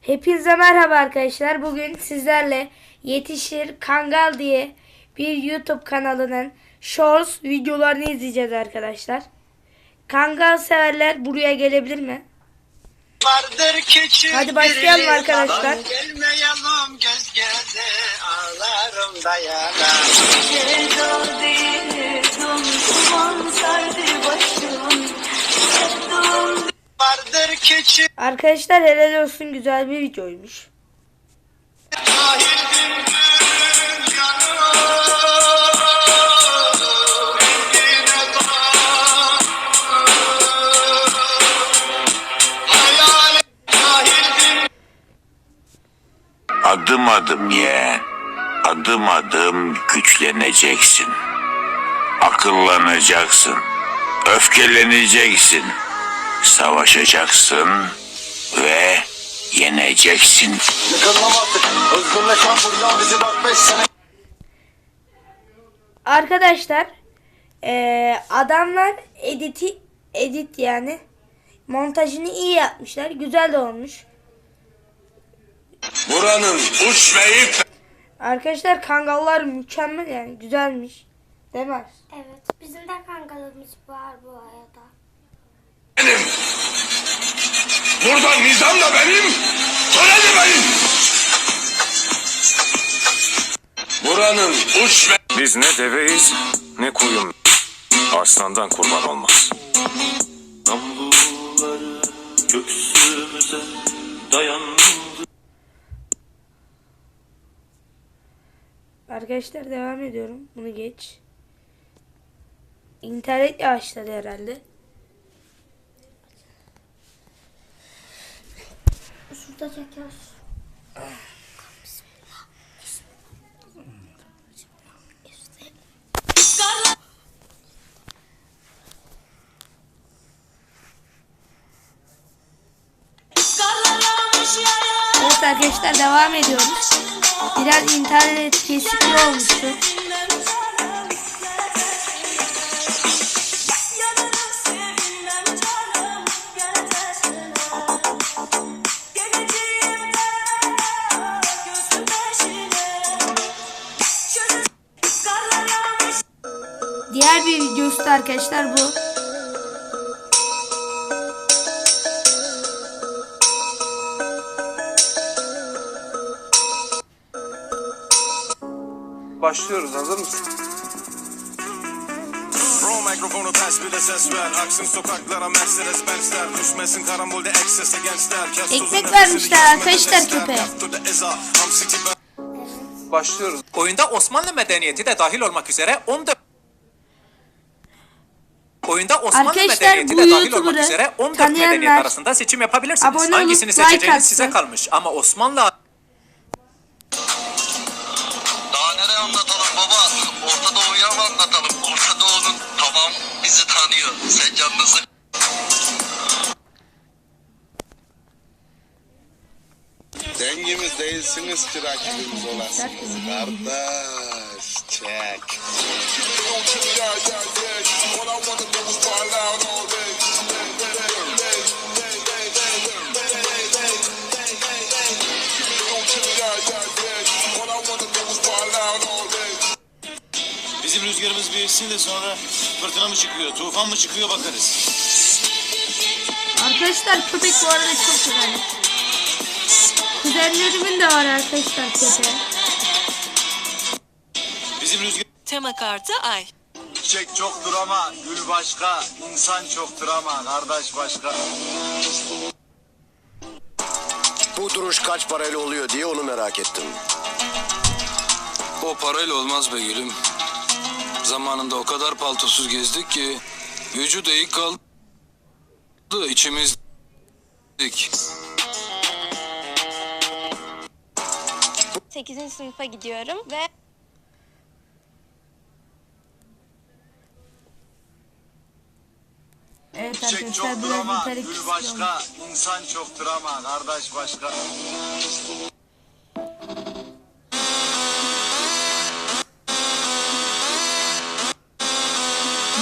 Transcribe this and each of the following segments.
Hepinize merhaba arkadaşlar. Bugün sizlerle Yetişir Kangal diye bir YouTube kanalının Shorts videolarını izleyeceğiz arkadaşlar. Kangal severler buraya gelebilir mi? Vardır küçük Hadi başlayalım arkadaşlar. Gelmeyelim göz göze ağlarım dayana. Küçük Arkadaşlar helal olsun güzel bir videoymuş. Adım adım ye. Adım adım güçleneceksin. Akıllanacaksın. Öfkeleneceksin. Savaşacaksın ve yeneceksin. Arkadaşlar eee, adamlar editi edit yani montajını iyi yapmışlar. Güzel de olmuş. Buranın uçmayıp Arkadaşlar kangallar mükemmel yani güzelmiş. Değil mi? Evet, bizim de kangalımız var bu arada. benim. Burada nizam da benim, töre de benim. Buranın uçma... Biz ne deveyiz ne koyun. Aslandan kurban olmaz. Namluları göğsümüze dayandı. Arkadaşlar devam ediyorum. Bunu geç. İnternet yavaşladı herhalde. Şurada çekiyoruz. Arkadaşlar devam ediyoruz. Biraz internet kesikli olmuştu. Diğer bir videosu da arkadaşlar bu. Başlıyoruz hazır mısın? Mikrofonu ters bir de ses ver. Aksın sokaklara Mercedes Benz'ler. Düşmesin karambolde eksese gençler. Ekmek vermişler arkadaşlar köpeğe. Başlıyoruz. Oyunda Osmanlı medeniyeti de dahil olmak üzere 14 Oyunda Osmanlı Arkadaşlar, medeniyeti de dahil olmak üzere 14 tanıyanlar medeniyet arasında seçim yapabilirsiniz. abone olup Hangisini like seçeceğiniz size atsın. kalmış. Ama Osmanlı Daha nereye anlatalım baba? Orta Doğu'ya mı anlatalım? Orta Doğu'nun tamam bizi tanıyor. Sen canınızı Dengimiz değilsiniz ki rakibimiz olasınız. Kardeş çek. Bizim rüzgarımız büyüsün de sonra fırtına mı çıkıyor, tufan mı çıkıyor bakarız. Arkadaşlar köpek bu arada çok güzel. Kuzenlerimin de var arkadaşlar köpeği. Tema kartı ay. Çiçek çoktur ama gül başka, insan çoktur ama kardeş başka. Bu duruş kaç parayla oluyor diye onu merak ettim. O parayla olmaz be gülüm. Zamanında o kadar paltosuz gezdik ki vücut eğik kaldı içimiz dik. 8. sınıfa gidiyorum ve Evet Çiçek arkadaşlar çoktur biraz ama gül başka, insan çoktur ama kardeş başka.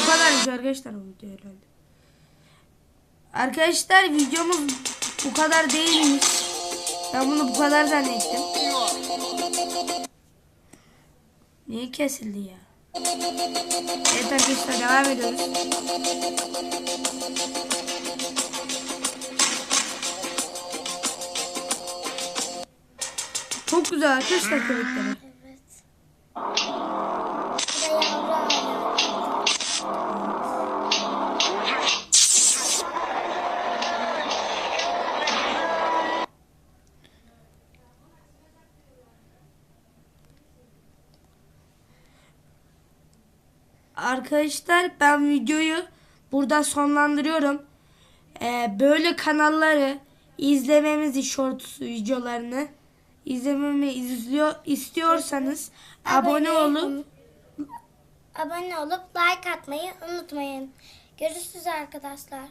Bu kadarmış arkadaşlar bu video herhalde. Arkadaşlar videomuz bu kadar değilmiş. Ben bunu bu kadar zannettim. Niye kesildi ya? Evet arkadaşlar devam ediyoruz. Çok güzel arkadaşlar köpekleri. Arkadaşlar ben videoyu burada sonlandırıyorum. Ee, böyle kanalları izlememizi shorts videolarını izlememi izliyor istiyorsanız abone olup Abone olup like atmayı unutmayın. Görüşürüz arkadaşlar.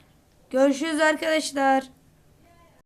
görüşürüz arkadaşlar.